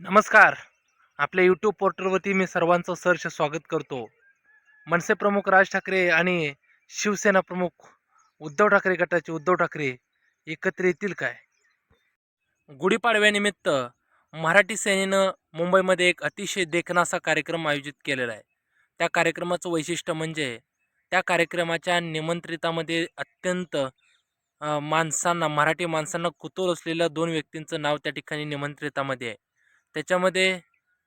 नमस्कार. आपल्या यूट्यूब पोर्टलवरती मी सर्वांचं सहर्ष स्वागत करतो. मनसे प्रमुख राज ठाकरे आणि शिवसेना प्रमुख उद्धव ठाकरे गटाचे उद्धव ठाकरे एकत्र येतील काय? गुढीपाडव्यानिमित्त मराठी सेनेनं मुंबईमध्ये एक अतिशय देखनासा कार्यक्रम आयोजित केलेला आहे. त्या कार्यक्रमाचं वैशिष्ट्य म्हणजे त्या कार्यक्रमाच्या निमंत्रितामध्ये अत्यंत माणसांना मराठी माणसांना कुतूल असलेल्या दोन व्यक्तींचं नाव त्या ठिकाणी निमंत्रितामध्ये आहे. त्याच्यामध्ये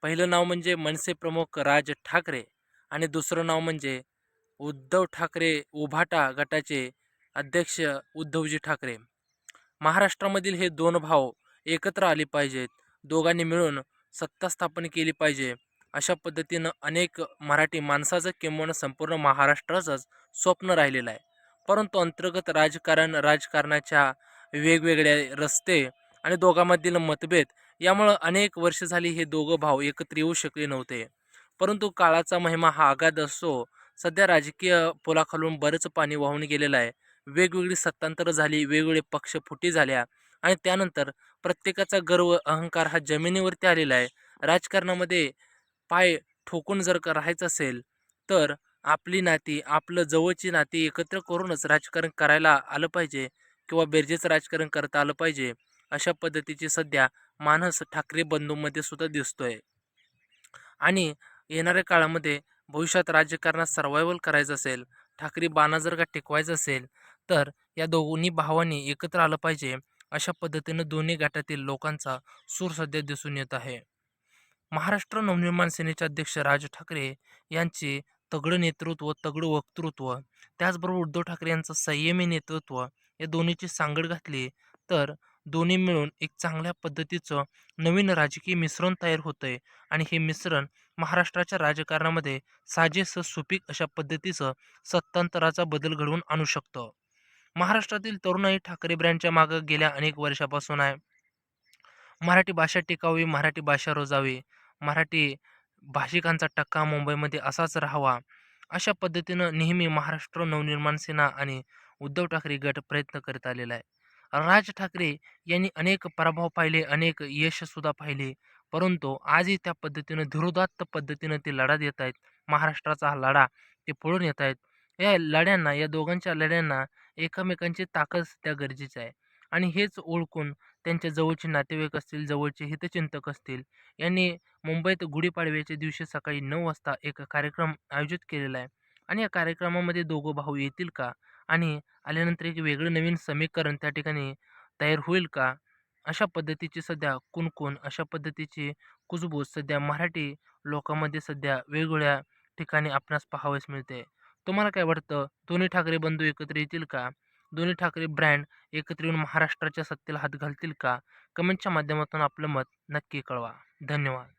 पहिलं नाव म्हणजे मनसे प्रमुख राज ठाकरे आणि दुसरं नाव म्हणजे उद्धव ठाकरे उभाटा गटाचे अध्यक्ष उद्धवजी ठाकरे. महाराष्ट्रामधील हे दोन भाव एकत्र आले पाहिजेत. दोघांनी मिळून सत्ता स्थापन केली पाहिजे. अशा पद्धतीनं अनेक मराठी माणसाचं किंवा संपूर्ण महाराष्ट्राचंच स्वप्न राहिलेलं आहे. परंतु अंतर्गत राजकारण राजकारणाच्या वेगवेगळे रस्ते आणि दोघांमधील मतभेद यामुळं अनेक वर्ष झाली हे दोघं भाऊ एकत्र येऊ शकले नव्हते. परंतु काळाचा महिमा हा आघात असतो. सध्या राजकीय पुलाखालून बरंच पाणी वाहून गेलेलं आहे. वेगवेगळी सत्तांतरं झाली वेगवेगळे पक्ष फुटी झाल्या आणि त्यानंतर प्रत्येकाचा गर्व अहंकार हा जमिनीवरती आलेला आहे. राजकारणामध्ये पाय ठोकून जर का राहायचं असेल तर आपली नाती आपलं जवळची नाती एकत्र करूनच राजकारण करायला आलं पाहिजे किंवा बेरजेचं राजकारण करता आलं पाहिजे. अशा पद्धतीची सध्या मानस ठाकरे बंधूमध्ये सुद्धा दिसतोय. आणि येणाऱ्या काळामध्ये भविष्यात राजकारणात सर्वायवल करायचं असेल ठाकरे बाणा जर का टिकवायचं असेल तर या दोन्ही भावांनी एकत्र आलं पाहिजे अशा पद्धतीनं दोन्ही गटातील लोकांचा सूर सध्या दिसून येत आहे. महाराष्ट्र नवनिर्माण सेनेचे अध्यक्ष राज ठाकरे यांचे तगडं नेतृत्व तगडं वक्तृत्व त्याचबरोबर उद्धव ठाकरे यांचं संयमी नेतृत्व या दोन्हीची सांगड घातली तर दोन्ही मिळून एक चांगल्या पद्धतीचं नवीन राजकीय मिश्रण तयार होतं आहे आणि हे मिश्रण महाराष्ट्राच्या राजकारणामध्ये साजेसं सुपीक अशा पद्धतीचं सत्तांतराचा बदल घडवून आणू शकतं. महाराष्ट्रातील तरुणाई ठाकरे ब्रँडच्या मागं गेल्या अनेक वर्षापासून आहे. मराठी भाषा टिकावी मराठी भाषा रोजावी मराठी भाषिकांचा टक्का मुंबईमध्ये असाच राहावा. अशा पद्धतीनं नेहमी महाराष्ट्र नवनिर्माण सेना आणि उद्धव ठाकरे गट प्रयत्न करत आलेला आहे. राज ठाकरे यांनी अनेक पराभव पाहिले अनेक यशसुद्धा पाहिले. परंतु आजही त्या पद्धतीनं धीरोदात्त पद्धतीनं ते लढा देत आहेत. महाराष्ट्राचा हा लढा ते पळून येत आहेत. या लढ्यांना या दोघांच्या लढ्यांना एकमेकांची ताकद त्या गरजेची आहे. आणि हेच ओळखून त्यांच्या जवळचे नातेवाईक असतील जवळचे हितचिंतक असतील यांनी मुंबईत गुढीपाडव्याच्या दिवशी सकाळी नऊ वाजता एक कार्यक्रम आयोजित केलेला आहे. आणि या कार्यक्रमामध्ये दोघं भाऊ येतील का? आणि आल्यानंतर एक वेगळं नवीन समीकरण त्या ठिकाणी तयार होईल का? अशा पद्धतीची सध्या कुणकुण अशा पद्धतीची कुजबूज सध्या मराठी लोकांमध्ये सध्या वेगवेगळ्या ठिकाणी आपणास पाहावयास मिळते. तुम्हाला काय वाटतं? दोन्ही ठाकरे बंधू एकत्र येतील का? दोन्ही ठाकरे ब्रँड एकत्र येऊन महाराष्ट्राच्या सत्तेला हात घालतील का? कमेंटच्या माध्यमातून आपलं मत नक्की कळवा. धन्यवाद.